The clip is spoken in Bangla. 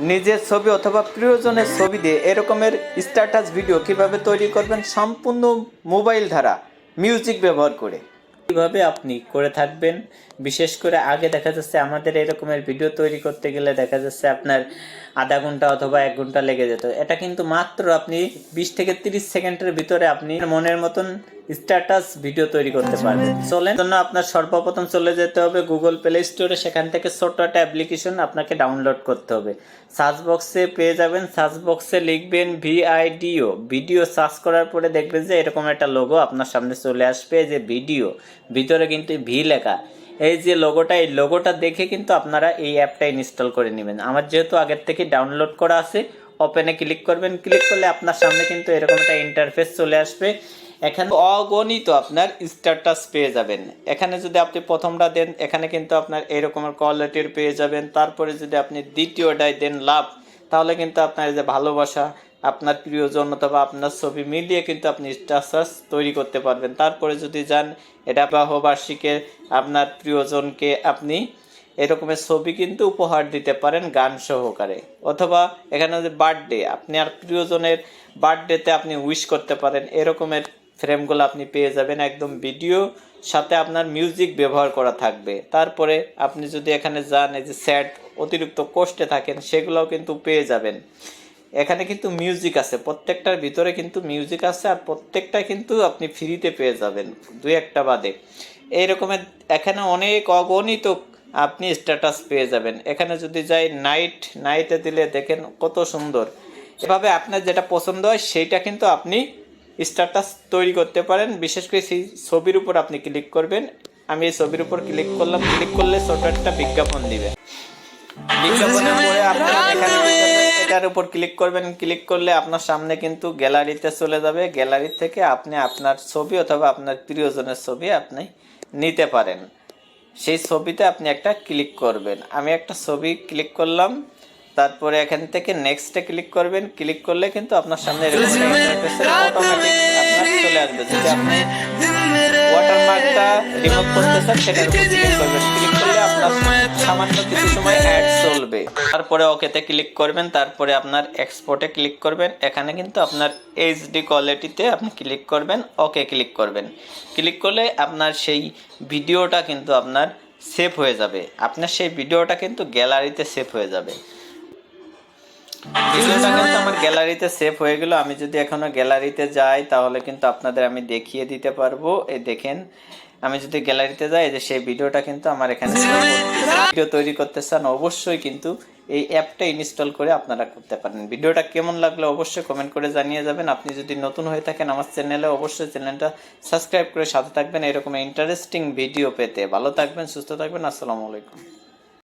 নিজের ছবি অথবা প্রিয়জনের ছবি দিয়ে এরকমের স্ট্যাটাস ভিডিও কীভাবে তৈরি করবেন সম্পূর্ণ মোবাইল ধারা মিউজিক ব্যবহার করে। কীভাবে আপনি করে থাকবেন বিশেষ করে আগে দেখা যাচ্ছে আমাদের এরকমের ভিডিও তৈরি করতে গেলে দেখা যাচ্ছে আপনার আধা ঘণ্টা অথবা এক ঘণ্টা লেগে যেত। এটা কিন্তু মাত্র আপনি বিশ থেকে তিরিশ সেকেন্ডের ভিতরে আপনি মনের মতন স্ট্যাটাস ভিডিও তৈরি করতে পারবেন। চলেন, জন্য আপনার সর্বপ্রথম চলে যেতে হবে গুগল প্লে স্টোরে সেখান থেকে ছোট্ট একটা অ্যাপ্লিকেশন আপনাকে ডাউনলোড করতে হবে। সার্চ বক্সে পেয়ে যাবেন সার্চ বক্সে লিখবেন ভিআইডিও ভিডিও সার্চ করার পরে দেখবেন যে এরকম একটা লোগো আপনার সামনে চলে আসবে, যে ভিডিও ভিতরে কিন্তু ভি লেখা। এই যে লোগোটা এই লোগোটা দেখে কিন্তু আপনারা এই অ্যাপটা ইনস্টল করে নেবেন। আমার যেহেতু আগের থেকে ডাউনলোড করা আছে ওপেনে ক্লিক করবেন। ক্লিক করলে আপনার সামনে কিন্তু এরকম একটা ইন্টারফেস চলে আসবে। এখানে অগণিত আপনার স্ট্যাটাস পেয়ে যাবেন। এখানে যদি আপনি প্রথমটা দেন, এখানে কিন্তু আপনার এরকমের কোয়ালিটির পেয়ে যাবেন। তারপরে যদি আপনি দ্বিতীয়টায় দেন লাভ, তাহলে কিন্তু আপনার এই যে ভালোবাসা আপনার প্রিয়জন অথবা আপনার ছবি মিলিয়ে কিন্তু আপনি স্ট্যাটাস তৈরি করতে পারবেন। তারপরে যদি যান, এটা বিবাহবার্ষিকে আপনার প্রিয়জনকে আপনি এরকমের ছবি কিন্তু উপহার দিতে পারেন গান সহকারে। অথবা এখানে যে বার্থডে আপনি আর প্রিয়জনের বার্থডেতে আপনি উইশ করতে পারেন। এরকমের ফ্রেমগুলো আপনি পেয়ে যাবেন। একদম ভিডিও সাথে আপনার মিউজিক ব্যবহার করা থাকবে। তারপরে আপনি যদি এখানে যান, এই যে স্যাড অতিরিক্ত কষ্টে থাকেন, সেগুলোও কিন্তু পেয়ে যাবেন। এখানে কিন্তু মিউজিক আছে। প্রত্যেকটার ভিতরে কিন্তু মিউজিক আছে আর প্রত্যেকটা কিন্তু আপনি ফ্রিতে পেয়ে যাবেন দুই একটা বাদে। এই রকমের এখানে অনেক অগণিত আপনি স্ট্যাটাস পেয়ে যাবেন। এখানে যদি যাই নাইট নাইটে দিলে দেখেন কত সুন্দর। এভাবে আপনার যেটা পছন্দ হয়, সেইটা কিন্তু আপনি স্ট্যাটাস তৈরি করতে পারেন। বিশেষ করে সেই ছবির উপর আপনি ক্লিক করবেন। আমি এই ছবির উপর ক্লিক করলাম। ক্লিক করলে ছোট একটা বিজ্ঞাপন দিবে। বিজ্ঞাপনের পরে আপনি এখানে এটার উপর ক্লিক করবেন। ক্লিক করলে আপনার সামনে কিন্তু গ্যালারিতে চলে যাবে। গ্যালারি থেকে আপনি আপনার ছবি অথবা আপনার প্রিয়জনের ছবি আপনি নিতে পারেন। সেই ছবিতে আপনি একটা ক্লিক করবেন। আমি একটা ছবি ক্লিক করলাম। তারপরে এখান থেকে নেক্সটে ক্লিক করবেন। ক্লিক করলে কিন্তু আপনার সামনে এরকম অটোমেটিক আপনার চলে আসবে। যদি আপনি ওয়াটারমার্কটা রিমুভ করতে চান, সেটার উপর ক্লিক করবেন। ক্লিক করলে আপনার সামান্য কিছু সময় অ্যাড চলবে। তারপরে ওকেতে ক্লিক করবেন, তারপরে আপনার এক্সপোর্টে ক্লিক করবেন। এখানে কিন্তু আপনার এইচডি কোয়ালিটিতে আপনি ক্লিক করবেন ওকে ক্লিক করবেন। ক্লিক করলে আপনার সেই ভিডিওটা কিন্তু আপনার সেভ হয়ে যাবে। আপনার সেই ভিডিওটা কিন্তু গ্যালারিতে সেভ হয়ে যাবে। ভিডিওটা কিন্তু আমার গ্যালারিতে সেভ হয়ে গেল। আমি যদি এখনও গ্যালারিতে যাই, তাহলে কিন্তু আপনাদের আমি দেখিয়ে দিতে পারব। এই দেখেন আমি যদি গ্যালারিতে যাই যে সেই ভিডিওটা কিন্তু আমার এখানে ভিডিও তৈরি করতে চান অবশ্যই কিন্তু এই অ্যাপটা ইনস্টল করে আপনারা করতে পারেন। ভিডিওটা কেমন লাগলে অবশ্যই কমেন্ট করে জানিয়ে যাবেন। আপনি যদি নতুন হয়ে থাকেন আমার চ্যানেলে অবশ্যই চ্যানেলটা সাবস্ক্রাইব করে সাথে থাকবেন। এরকম ইন্টারেস্টিং ভিডিও পেতে। ভালো থাকবেন সুস্থ থাকবেন। আসসালামু আলাইকুম।